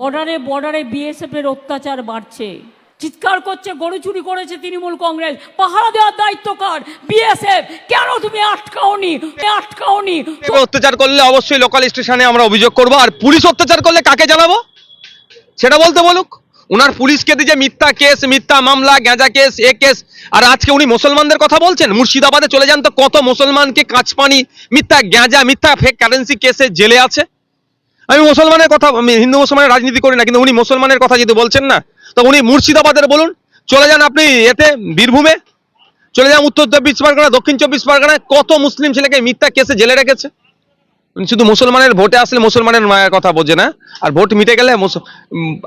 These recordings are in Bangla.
বর্ডারে বর্ডারে বিএসএফ এর অত্যাচার বাড়ছে। চিৎকার করছে, গরু চুরি করেছে তৃণমূল কংগ্রেস। পাহারা দেওয়ার দায়িত্ব কার? বিএসএফ কেন তুমি আটকাওনি? আটকাওনি? অত্যাচার করলে অবশ্যই লোকাল স্টেশনে আমরা অভিযোগ করব। আর পুলিশ অত্যাচার করলে কাকে জানাব? সেটা বলতে বলুক। ওনার পুলিশকে দিয়ে যে মিথ্যা কেস, মিথ্যা মামলা গাঁজা কেস, এ কেস, আর আজকে উনি মুসলমানদের কথা বলছেন? মুর্শিদাবাদে চলে যান তো কত মুসলমানকে কাঁচপানি, মিথ্যা গাঁজা মিথ্যা ফেক কারেন্সি কেসে জেলে আছে? আমি মুসলমানের কথা হিন্দু মুসলমানের রাজনীতি করি না, কিন্তু উনি মুসলমানের কথা যদি বলছেন না, তো উনি মুর্শিদাবাদের বলুন। চলে যান আপনি এতে, বীরভূমে। চলে যান উত্তর চব্বিশ পরগনা দক্ষিণ চব্বিশ পরগনায়। কত মুসলিম ছেলেকে মিথ্যা কেসে জেলে রেখেছে? শুধু মুসলমানের ভোটে আসলে মুসলমানের মায়ের কথা বোঝে না, আর ভোট মিটে গেলে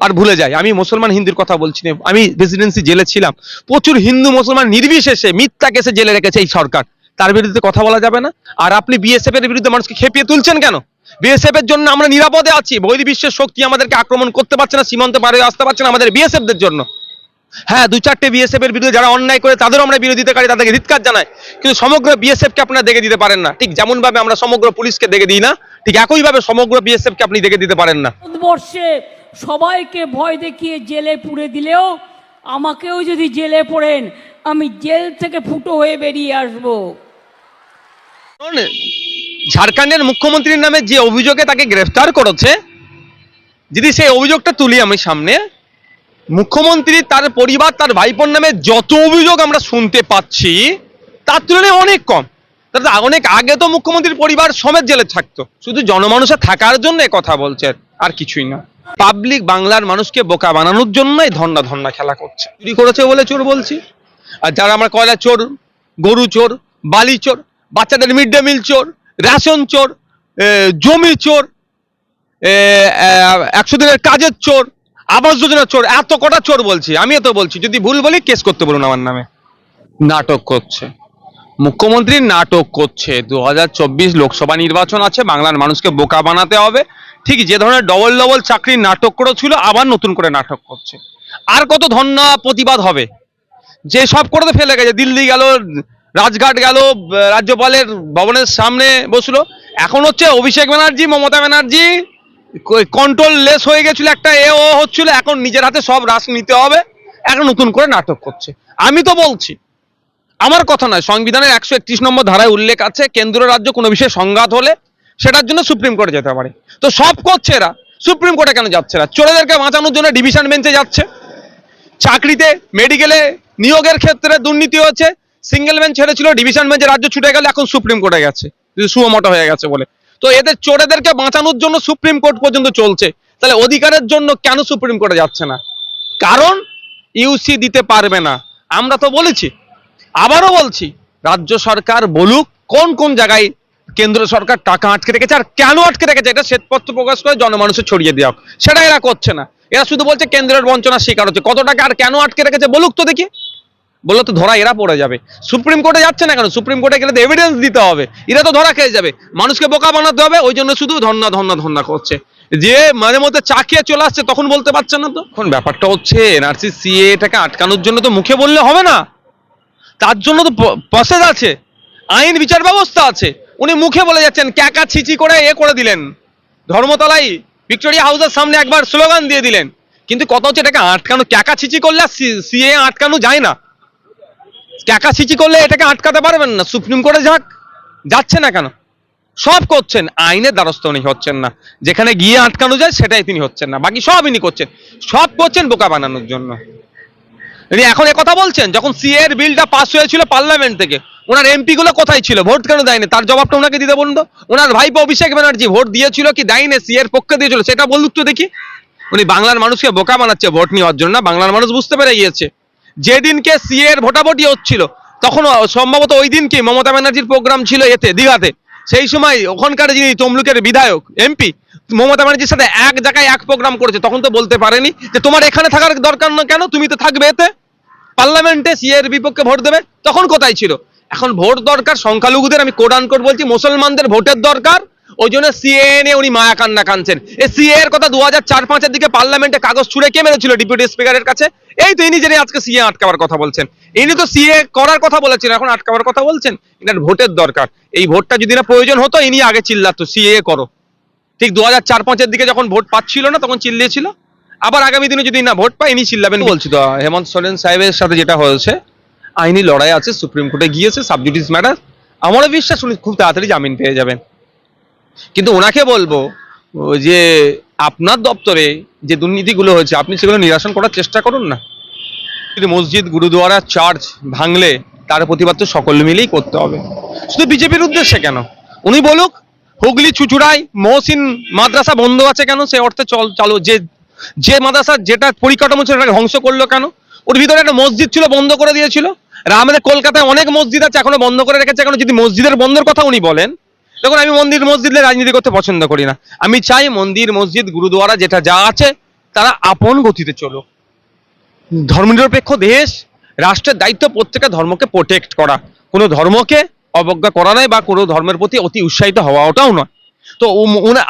আর ভুলে যায়। আমি মুসলমান হিন্দুর কথা বলছি না, আমি রেসিডেন্সি জেলে ছিলাম। প্রচুর হিন্দু মুসলমান নির্বিশেষে মিথ্যা কেসে জেলে রেখেছে এই সরকার। তার বিরুদ্ধে কথা বলা যাবে না। আর আপনি বিএসএফ এর বিরুদ্ধে মানুষকে খেপিয়ে তুলছেন কেন? বিএসএফ এর জন্য আমরা নিরাপদে আছি। বহির্বিশ্বের শক্তি আমাদেরকে আক্রমণ করতে পারছে না, সীমান্ত পারে আসতে পারছে না আমাদের বিএসএফ দের জন্য। হ্যাঁ দু চারটে বিএসএফ এর বিরুদ্ধে যারা অন্যায় করে, তাদেরও আমরা বিরোধিতাকারী, তাদেরকে ধিৎকার জানাই। কিন্তু সমগ্র বিএসএফ কে আপনারা দেখে দিতে পারেন না। ঠিক যেমন ভাবে আমরা সমগ্র পুলিশকে দেখে দিই না, ঠিক একইভাবে সমগ্র বিএসএফ কে আপনি দেখে দিতে পারেন না। ভারতবর্ষে সবাইকে ভয় দেখিয়ে জেলে পুড়ে দিলেও আমাকেও যদি জেলে পড়েন, আমি জেল থেকে ফুটো হয়ে বেরিয়ে আসব। ঝাড়খণ্ডের মুখ্যমন্ত্রীর নামে যে অভিযোগে তাকে গ্রেফতার করেছে, যদি সেই অভিযোগটা তুলি আমি সামনে, মুখ্যমন্ত্রী তার পরিবার, তার ভাইপোর নামে যত অভিযোগ আমরা শুনতে পাচ্ছি, তার তুলনায় অনেক কম। তাতে অনেক আগে তো মুখ্যমন্ত্রীর পরিবার সমেত জেলে থাকতো। শুধু জনমানুষে থাকার জন্য কথা বলছে, আর কিছুই না। পাবলিক বাংলার মানুষকে বোকা বানানোর জন্যই ধন্না ধন্না খেলা করছে। চুরি করেছে বলে চোর বলছি। আর যারা আমরা কয়লা চোর, গরু চোর, বালি চোর বাচ্চাদের মিড ডে মিল চোর, রেশন চোর জমি চোর একশো দিনের কাজের চোর, আবাস যোজনার চোর, এত কটা চোর বলছি, আমিও তো বলছি, যদি ভুল বলি কেস করতে বলুন আমার নামে। নাটক করছে। মুখ্যমন্ত্রী নাটক করছে। দু হাজার চব্বিশ লোকসভা নির্বাচন আছে, বাংলার মানুষকে বোকা বানাতে হবে। ঠিক যে ধরনের ডবল ডবল চাকরির নাটক করেছিল, আবার নতুন করে নাটক করছে। আর কত ধন্যা প্রতিবাদ হবে? যে সব করে ফেলে গেছে, দিল্লি গেল রাজঘাট গেল, রাজ্যপালের ভবনের সামনে বসল। এখন হচ্ছে অভিষেক ব্যানার্জি, মমতা ব্যানার্জি কন্ট্রোল লেস হয়ে গেছিল একটা, এ ও হচ্ছিল, এখন নিজের হাতে সব রাশ নিতে হবে, এখন নতুন করে নাটক করছে। আমি তো বলছি, আমার কথা নয়, সংবিধানের একশো একত্রিশ নম্বর ধারায় উল্লেখ আছে, কেন্দ্র রাজ্য কোনো বিষয়ে সংঘাত হলে সেটার জন্য সুপ্রিম কোর্টে যেতে পারে। তো সব করছে এরা, সুপ্রিম কোর্টে কেন যাচ্ছে না চোরেদেরকে বাঁচানোর জন্য ডিভিশন বেঞ্চে যাচ্ছে। চাকরিতে, মেডিকেলে নিয়োগের ক্ষেত্রে দুর্নীতি হচ্ছে সিঙ্গেল বেঞ্চ ছেড়েছিল ডিভিশন বেঞ্চে রাজ্য ছুটে গেল এখন সুপ্রিম কোর্টে গেছে। সুমোটো হয়ে গেছে বলে। তো এদের চোরেদেরকে বাঁচানোর জন্য সুপ্রিম কোর্ট পর্যন্ত চলছে। তাহলে অধিকারের জন্য কেন সুপ্রিম কোর্টে যাচ্ছে না? কারণ ইউসি দিতে পারবে না। আমরা তো বলেছি, আবারও বলছি, রাজ্য সরকার বলুক কোন কোন জায়গায় কেন্দ্র সরকার টাকা আটকে রেখেছে আর কেন আটকে রেখেছে, এটা শ্বেতপত্র প্রকাশ করে জনমানুষে ছড়িয়ে দেওয়া সেটা এরা করছে না। এরা শুধু বলছে কেন্দ্রের বঞ্চনার শিকার হচ্ছে। কত টাকা আর কেন আটকে রেখেছে বলুক তো দেখি। বলল তো ধরা এরা পড়ে যাবে। সুপ্রিম কোর্টে যাচ্ছে না কেন? সুপ্রিম কোর্টে গেলে তো এভিডেন্স দিতে হবে। এরা তো ধরা খেয়ে যাবে। মানুষকে বোকা বানাতে হবে, ওই জন্য শুধু ধন্না ধন্না ধন্না করছে। যে মাঝে মধ্যে চাকিয়ে চলে আসছে, তখন বলতে পারছে না তো। এখন ব্যাপারটা হচ্ছে, এনআরসি, সিএ এটাকে আটকানোর জন্য তো মুখে বললে হবে না। তার জন্য তো প্রসেস আছে। আইন বিচার ব্যবস্থা আছে। উনি মুখে বলে যাচ্ছেন, ক্যাকা ছিচি করে এ করে দিলেন। ধর্মতলাই ভিক্টোরিয়া হাউসের সামনে একবার স্লোগান দিয়ে দিলেন। কিন্তু কথা হচ্ছে এটাকে আটকানো, ক্যাকা ছিচি করলে সিএ আটকানো যায় না। ক্যাকা ছিচি করলে এটাকে আটকাতে পারবেন না। সুপ্রিম কোর্টে যাক, যাচ্ছে না কেন? সব করছেন আইনের দ্বারস্থ উনি হচ্ছেন না। যেখানে গিয়ে আটকানো যায়, সেটাই তিনি হচ্ছেন না। বাকি সব ইনি করছেন। সব করছেন বোকা বানানোর জন্য। ইনি এখন এ কথা বলছেন, যখন সিএ এর বিলটা পাস হয়েছিল পার্লামেন্ট থেকে, ওনার এমপি গুলো কোথায় ছিল? ভোট কেন দেয়নি? তার জবাবটা ওনাকে দিতে বলুন তো। ওনার ভাইপো অভিষেক ব্যানার্জি ভোট দিয়েছিল কি দেয়নি? সিএ এর পক্ষে দিয়েছিল, সেটা বলুক তো দেখি। উনি বাংলার মানুষকে বোকা বানাচ্ছে, ভোট নেওয়ার জন্য। বাংলার মানুষ বুঝতে পেরে গিয়েছে। যেদিনকে সিএ এর ভোটাভুটি হচ্ছিল তখন সম্ভবত ওই দিনকে মমতা ব্যানার্জির প্রোগ্রাম ছিল এতে, দীঘাতে। সেই সময় ওখানকার যিনি তমলুকের বিধায়ক, এমপি, মমতা ব্যানার্জির সাথে এক জায়গায় এক প্রোগ্রাম করেছে, তখন তো বলতে পারেনি যে তোমার এখানে থাকার দরকার না কেন? তুমি তো থাকবে এতে। পার্লামেন্টে সিএ এর বিপক্ষে ভোট দেবে, তখন কোথায় ছিল? এখন ভোট দরকার, সংখ্যালঘুদের আমি কোরআন কোড বলছি, মুসলমানদের ভোটের দরকার ওই জন্য সিএ নিয়ে উনি মায়া কান্না কানছেন এই সিএ এর কথা দু হাজার চার পাঁচের দিকে পার্লামেন্টে কাগজ ছুড়ে কে মেরেছিল ডিপুটি স্পিকারের কাছে? এই তো ইনি জেনে আজকে সিএ আটকাবার কথা বলছেন। ইনি তো সিএ করার কথা বলেছেন, এখন আটকাবার কথা বলছেন? এনার ভোটের দরকার। এই ভোটটা যদি না প্রয়োজন হতো, ইনি আগে চিল্লাতো সিএ করো। ঠিক দু হাজার চার পাঁচের দিকে যখন ভোট পাচ্ছিল না, তখন চিল্লিয়েছিল। আবার আগামী দিনে যদি না ভোট পাই ইনি চিল্লাবেন বলছি তো, হেমন্ত সোরেন সাহেবের সাথে যেটা হয়েছে, আইনি লড়াই আছে, সুপ্রিম কোর্টে গিয়েছে সাবজুডিস ম্যাটার। আমারও বিশ্বাস উনি খুব তাড়াতাড়ি জামিন পেয়ে যাবেন। কিন্তু ওনাকে বলব যে আপনার দপ্তরে যে দুর্নীতিগুলো হয়েছে, আপনি সেগুলো নিরাসন করার চেষ্টা করুন না। মসজিদ, গুরুদুয়ারা, চার্চ ভাঙলে তার প্রতিবাদ তো সকল মিলেই করতে হবে। শুধু বিজেপির উদ্দেশ্যে কেন? উনি বলুক, হুগলি, চুচুড়ায় মহসিন মাদ্রাসা বন্ধ আছে কেন? সে অর্থে চল, চালু, যে যে মাদ্রাসা যেটা পরিকাঠামো ছিল ধ্বংস করল কেন? ওর ভিতরে একটা মসজিদ ছিল, বন্ধ করে দিয়েছিল। আর আমাদের কলকাতায় অনেক মসজিদ আছে, এখনও বন্ধ করে রেখেছে। এখনও যদি মসজিদের বন্ধের কথা উনি বলেন তখন আমি মন্দির মসজিদে রাজনীতি করতে পছন্দ করি না। আমি চাই মন্দির, মসজিদ, গুরুদুয়ারা, যেটা যা আছে, তারা আপন গতিতে চলুক। ধর্মনিরপেক্ষ দেশ, রাষ্ট্রের দায়িত্ব প্রত্যেকটা ধর্মকে প্রোটেক্ট করা। কোনো ধর্মকে অবজ্ঞা করা নয় বা কোনো ধর্মের প্রতি অতি উৎসাহিত হওয়া, ওটাও নয়। তো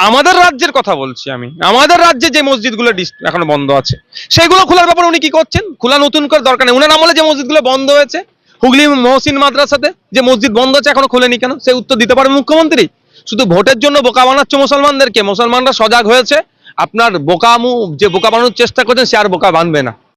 আমাদের রাজ্যের কথা বলছি আমি। আমাদের রাজ্যে যে মসজিদগুলো এখনও বন্ধ আছে, সেগুলো খোলার ব্যাপারে উনি কি করছেন? খোলা নতুন করে দরকার নেই। উনার আমলে যে মসজিদগুলো বন্ধ হয়েছে হুগলি মহসিন মাদ্রাসাতে যে মসজিদ বন্ধ আছে, এখনও খোলেনি কেন? সে উত্তর দিতে পারে মুখ্যমন্ত্রী। শুধু ভোটের জন্য বোকা বানাচ্ছে মুসলমানদেরকে। মুসলমানরা সজাগ হয়েছে। আপনার বোকামু যে বোকা বানানোর চেষ্টা করছেন, সে আর বোকা বানবে না।